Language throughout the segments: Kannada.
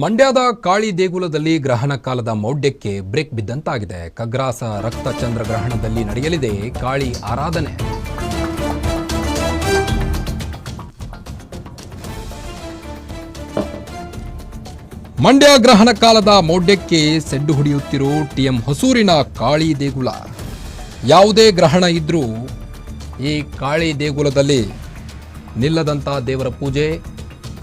ಮಂಡ್ಯದ ಕಾಳಿ ದೇಗುಲದಲ್ಲಿ ಗ್ರಹಣ ಕಾಲದ ಮೌಢ್ಯಕ್ಕೆ ಬ್ರೇಕ್ ಬಿದ್ದಂತಾಗಿದೆ. ಕಗ್ರಾಸ ರಕ್ತ ಚಂದ್ರ ಗ್ರಹಣದಲ್ಲಿ ನಡೆಯಲಿದೆ ಕಾಳಿ ಆರಾಧನೆ. ಮಂಡ್ಯ ಗ್ರಹಣ ಕಾಲದ ಮೌಢ್ಯಕ್ಕೆ ಸೆಡ್ಡು ಹೊಡೆಯುತ್ತಿರೋ ಟಿಎಂ ಹೊಸೂರಿನ ಕಾಳಿ ದೇಗುಲ. ಯಾವುದೇ ಗ್ರಹಣ ಇದ್ರೂ ಈ ಕಾಳಿ ದೇಗುಲದಲ್ಲಿ ನಿಲ್ಲದಂಥ ದೇವರ ಪೂಜೆ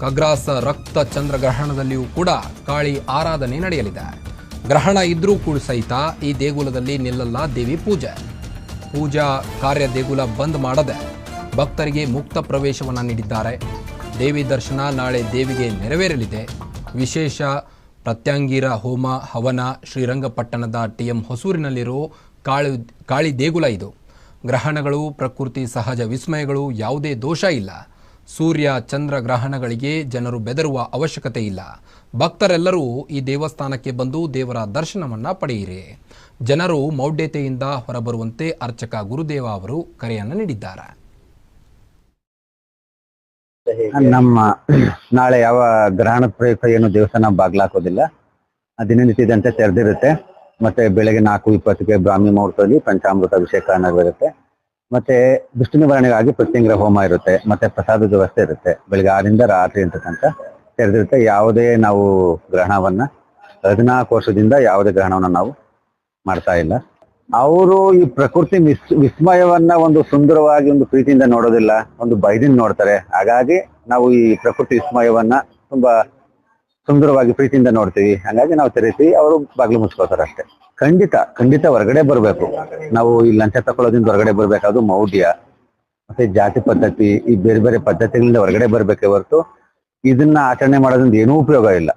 ಖಗ್ರಾಸ ರಕ್ತ ಚಂದ್ರಗ್ರಹಣದಲ್ಲಿಯೂ ಕೂಡ ಕಾಳಿ ಆರಾಧನೆ ನಡೆಯಲಿದೆ. ಗ್ರಹಣ ಇದ್ರೂ ಕೂಡ ಸಹಿತ ಈ ದೇಗುಲದಲ್ಲಿ ನಿಲ್ಲಲ್ಲ ದೇವಿ ಪೂಜೆ. ಪೂಜಾ ಕಾರ್ಯ ದೇಗುಲ ಬಂದ್ ಮಾಡದೆ ಭಕ್ತರಿಗೆ ಮುಕ್ತ ಪ್ರವೇಶವನ್ನು ನೀಡಿದ್ದಾರೆ. ದೇವಿ ದರ್ಶನ ನಾಳೆ ದೇವಿಗೆ ನೆರವೇರಲಿದೆ. ವಿಶೇಷ ಪ್ರತ್ಯಾಂಗೀರ ಹೋಮ, ಹವನ, ಶ್ರೀರಂಗಪಟ್ಟಣದ ಟಿ ಎಂ ಹೊಸೂರಿನಲ್ಲಿರೋ ಕಾಳಿ ಕಾಳಿ ದೇಗುಲ ಇದು. ಗ್ರಹಣಗಳು, ಪ್ರಕೃತಿ ಸಹಜ ವಿಸ್ಮಯಗಳು ಯಾವುದೇ ದೋಷ ಇಲ್ಲ. ಸೂರ್ಯ ಚಂದ್ರ ಗ್ರಹಣಗಳಿಗೆ ಜನರು ಬೆದರುವ ಅವಶ್ಯಕತೆ ಇಲ್ಲ. ಭಕ್ತರೆಲ್ಲರೂ ಈ ದೇವಸ್ಥಾನಕ್ಕೆ ಬಂದು ದೇವರ ದರ್ಶನವನ್ನು ಪಡೆಯಿರಿ. ಜನರು ಮೌಢ್ಯತೆಯಿಂದ ಹೊರಬರುವಂತೆ ಅರ್ಚಕ ಗುರುದೇವ ಅವರು ಕರೆಯನ್ನು ನೀಡಿದ್ದಾರೆ. ನಮ್ಮ ನಾಳೆ ಯಾವ ಗ್ರಹಣ ಪ್ರಯುಕ್ತ ಏನು ದೇವಸ್ಥಾನ ಬಾಗ್ಲಾಕೋದಿಲ್ಲ. ದಿನನಿತ್ಯದಂತೆ ತೆರೆದಿರುತ್ತೆ. ಮತ್ತೆ ಬೆಳಗ್ಗೆ ನಾಲ್ಕು ಇಪ್ಪತ್ತಕ್ಕೆ ಬ್ರಾಹ್ಮಿ ಮುಹೂರ್ತದಲ್ಲಿ ಪಂಚಾಮೃತ ಅಭಿಷೇಕ ನಡೆದಿರುತ್ತೆ ಮತ್ತೆ ದುಷ್ಟ ನಿವಾರಣೆಗಾಗಿ ಪ್ರತ್ಯಂಗ್ರ ಹೋಮ ಇರುತ್ತೆ, ಮತ್ತೆ ಪ್ರಸಾದದ ವ್ಯವಸ್ಥೆ ಇರುತ್ತೆ. ಬೆಳಿಗ್ಗೆ ಆರಿಂದ ರಾತ್ರಿ ಅಂತ ತನಕ ತೆರೆದಿರುತ್ತೆ. ಯಾವುದೇ ನಾವು ಗ್ರಹಣವನ್ನ ಹದಿನಾಲ್ಕು ವರ್ಷದಿಂದ ಯಾವುದೇ ಗ್ರಹಣವನ್ನ ನಾವು ಮಾಡ್ತಾ ಇಲ್ಲ. ಅವರು ಈ ಪ್ರಕೃತಿ ವಿಸ್, ವಿಸ್ಮಯವನ್ನ ಒಂದು ಸುಂದರವಾಗಿ ಒಂದು ಪ್ರೀತಿಯಿಂದ ನೋಡೋದಿಲ್ಲ, ಒಂದು ಭಯದಿಂದ ನೋಡ್ತಾರೆ. ಹಾಗಾಗಿ ನಾವು ಈ ಪ್ರಕೃತಿ ವಿಸ್ಮಯವನ್ನ ತುಂಬಾ ಸುಂದರವಾಗಿ ಪ್ರೀತಿಯಿಂದ ನೋಡ್ತೀವಿ. ಹಂಗಾಗಿ ನಾವು ತೆರೀತೀವಿ, ಅವರು ಬಾಗಿಲು ಮುಚ್ಕೋತಾರೆ ಅಷ್ಟೇ. ಖಂಡಿತ ಖಂಡಿತ ಹೊರಗಡೆ ಬರಬೇಕು. ನಾವು ಈ ಲಂಚ ತಗೊಳ್ಳೋದ್ರಿಂದ ಹೊರಗಡೆ ಬರಬೇಕಾದ್ರು ಅದು ಮೌಢ್ಯ. ಮತ್ತೆ ಜಾತಿ ಪದ್ಧತಿ, ಈ ಬೇರೆ ಬೇರೆ ಪದ್ಧತಿಗಳಿಂದ ಹೊರಗಡೆ ಬರಬೇಕೆ ಹೊರತು ಇದನ್ನ ಆಚರಣೆ ಮಾಡೋದ್ರಿಂದ ಏನೂ ಉಪಯೋಗ ಇಲ್ಲ.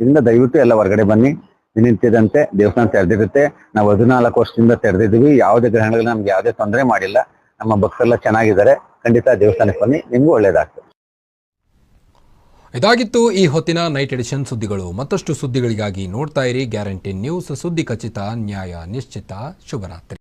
ಇದರಿಂದ ದಯವಿಟ್ಟು ಎಲ್ಲ ಹೊರಗಡೆ ಬನ್ನಿ. ನಿಂತಿದಂತೆ ದೇವಸ್ಥಾನ ತೆರೆದಿರುತ್ತೆ. ನಾವು ಹದಿನಾಲ್ಕು ವರ್ಷದಿಂದ ತೆರೆದಿದ್ದೀವಿ. ಯಾವುದೇ ಗ್ರಹಣಗಳು ನಮ್ಗೆ ಯಾವುದೇ ತೊಂದರೆ ಮಾಡಿಲ್ಲ. ನಮ್ಮ ಭಕ್ತರೆಲ್ಲ ಚೆನ್ನಾಗಿದ್ದಾರೆ. ಖಂಡಿತ ದೇವಸ್ಥಾನಕ್ಕೆ ಬನ್ನಿ. ನಿಮ್ಗೂ ಒಳ್ಳೇದಾಗ್ತದೆ. ಇದಾಗಿತ್ತು ಈ ಹೊತ್ತಿನ ನೈಟ್ ಎಡಿಷನ್ ಸುದ್ದಿಗಳು. ಮತ್ತಷ್ಟು ಸುದ್ದಿಗಳಿಗಾಗಿ ನೋಡ್ತಾ ಇರಿ ಗ್ಯಾರಂಟಿ ನ್ಯೂಸ್ ಸುದ್ದಿ ಖಚಿತ, ನ್ಯಾಯ ನಿಶ್ಚಿತ. ಶುಭರಾತ್ರಿ